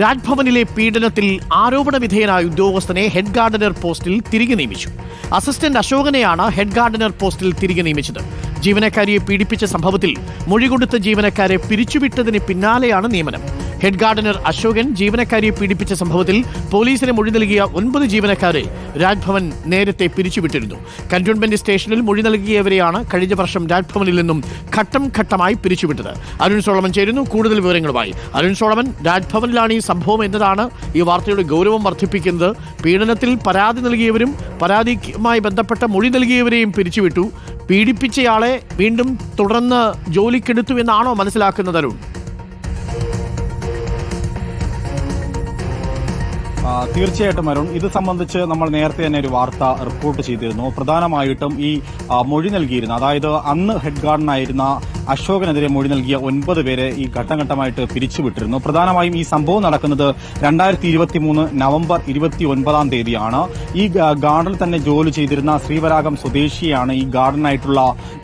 രാജ്ഭവനിലെ പീഡനത്തിൽ ആരോപണ വിധേയനായ ഉദ്യോഗസ്ഥനെ ഹെഡ് ഗാർഡനർ പോസ്റ്റിൽ തിരികെ നിയമിച്ചു. അസിസ്റ്റന്റ് അശോകനെയാണ് ഹെഡ് ഗാർഡനർ പോസ്റ്റിൽ തിരികെ നിയമിച്ചത്. ജീവനക്കാരിയെ പീഡിപ്പിച്ച സംഭവത്തിൽ മൊഴി കൊടുത്ത ജീവനക്കാരെ പിരിച്ചുവിട്ടതിന് പിന്നാലെയാണ് നിയമനം. ഹെഡ് ഗാർഡനർ അശോകൻ ജീവനക്കാരിയെ പീഡിപ്പിച്ച സംഭവത്തിൽ പോലീസിന് മൊഴി നൽകിയ ഒൻപത് ജീവനക്കാരെ രാജ്ഭവൻ നേരത്തെ പിരിച്ചുവിട്ടിരുന്നു. കന്റോൺമെന്റ് സ്റ്റേഷനിൽ മൊഴി നൽകിയവരെയാണ് കഴിഞ്ഞ വർഷം രാജ്ഭവനിൽ നിന്നും ഘട്ടം ഘട്ടമായി പിരിച്ചുവിട്ടത്. അരുൺ സോളമൻ ചേരുന്നു കൂടുതൽ വിവരങ്ങളുമായി. അരുൺ സോളമൻ രാജ്ഭവനിലാണ് ഈ സംഭവം എന്നതാണ് ഈ വാർത്തയുടെ ഗൗരവം വർദ്ധിപ്പിക്കുന്നത്. പീഡനത്തിൽ പരാതി നൽകിയവരും പരാതിയുമായി ബന്ധപ്പെട്ട മൊഴി നൽകിയവരെയും പിരിച്ചുവിട്ടു. പീഡിപ്പിച്ചയാളെ വീണ്ടും തുടർന്ന് ജോലിക്കെടുത്തു എന്നാണോ മനസ്സിലാക്കുന്നത് അരുൺ? തീർച്ചയായിട്ടും അരുൺ ഇത് സംബന്ധിച്ച് നമ്മൾ നേരത്തെ തന്നെ ഒരു വാർത്ത റിപ്പോർട്ട് ചെയ്തിരുന്നു. പ്രധാനമായിട്ടും ഈ മൊഴി നൽകിയിരുന്ന. അതായത് അന്ന് ഹെഡ് ഗാർഡനായിരുന്ന അശോകനെതിരെ മൊഴി നൽകിയ ഒൻപത് പേരെ ഈ ഘട്ടംഘട്ടമായിട്ട് പിരിച്ചുവിട്ടിരുന്നു. പ്രധാനമായും ഈ സംഭവം നടക്കുന്നത് രണ്ടായിരത്തി ഇരുപത്തി മൂന്ന് നവംബർ ഇരുപത്തി ഒൻപതാം തീയതിയാണ്. ഈ ഗാർഡനിൽ തന്നെ ജോലി ചെയ്തിരുന്ന ശ്രീവരാഗം സ്വദേശിയാണ് ഈ ഗാർഡനായിട്ടുള്ള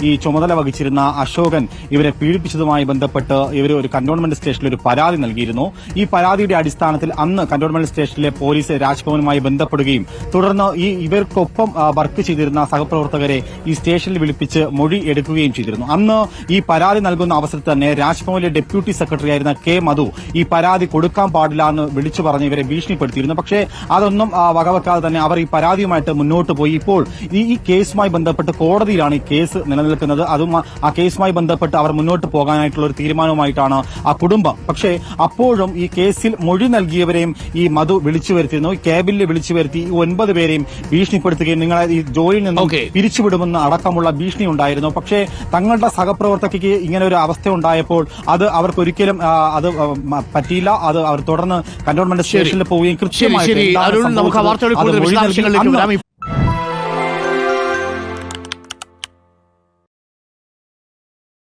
ഈ ചുമതല വഹിച്ചിരുന്ന അശോകൻ ഇവരെ പീഡിപ്പിച്ചതുമായി ബന്ധപ്പെട്ട് ഇവർ ഒരു കന്റോൺമെന്റ് സ്റ്റേഷനിൽ ഒരു പരാതി നൽകിയിരുന്നു. ഈ പരാതിയുടെ അടിസ്ഥാനത്തിൽ അന്ന് കന്റോൺമെന്റ് സ്റ്റേഷനിലെ പോലീസ് രാജ്ഭവനുമായി ബന്ധപ്പെടുകയും തുടർന്ന് ഈ ഇവർക്കൊപ്പം വർക്ക് ചെയ്തിരുന്ന സഹപ്രവർത്തകരെ ഈ സ്റ്റേഷനിൽ വിളിപ്പിച്ച് മൊഴി എടുക്കുകയും ചെയ്തിരുന്നു. അന്ന് ഈ പരാതി നൽകുന്ന അവസരത്തിൽ തന്നെ രാജ്ഭവനിലെ ഡെപ്യൂട്ടി സെക്രട്ടറി ആയിരുന്ന കെ മധു ഈ പരാതി കൊടുക്കാൻ പാടില്ല എന്ന് വിളിച്ചു പറഞ്ഞ് ഇവരെ ഭീഷണിപ്പെടുത്തിയിരുന്നു. പക്ഷേ അതൊന്നും വകവെക്കാതെ തന്നെ അവർ ഈ പരാതിയുമായിട്ട് മുന്നോട്ട് പോയി. ഇപ്പോൾ ഈ കേസുമായി ബന്ധപ്പെട്ട് കോടതിയിലാണ് ഈ കേസ് നിലനിൽക്കുന്നത്. അതും ആ- കേസുമായി ബന്ധപ്പെട്ട് അവർ മുന്നോട്ട് പോകാനായിട്ടുള്ള ഒരു തീരുമാനവുമായിട്ടാണ് ആ കുടുംബം. പക്ഷേ അപ്പോഴും ഈ കേസിൽ മൊഴി നൽകിയവരെയും ഈ മധു വിളിച്ചു വരുത്തിയിരുന്നു. ക്യാബിനിൽ വിളിച്ചു വരുത്തി ഈ ഒൻപത് പേരെയും ഭീഷണിപ്പെടുത്തുകയും നിങ്ങളെ ഈ ജോലിയിൽ നിന്നും പിരിച്ചുവിടുമെന്ന് അടക്കമുള്ള ഭീഷണി ഉണ്ടായിരുന്നു. പക്ഷേ തങ്ങളുടെ സഹപ്രവർത്തകയ്ക്ക് ഇങ്ങനെ ഒരു അവസ്ഥ ഉണ്ടായപ്പോൾ അത് അവർക്ക് ഒരിക്കലും അത് പറ്റിയില്ല. അത് അവർ തുടർന്ന് കന്റോൺമെന്റ് സ്റ്റേഷനിൽ പോവുകയും ശരി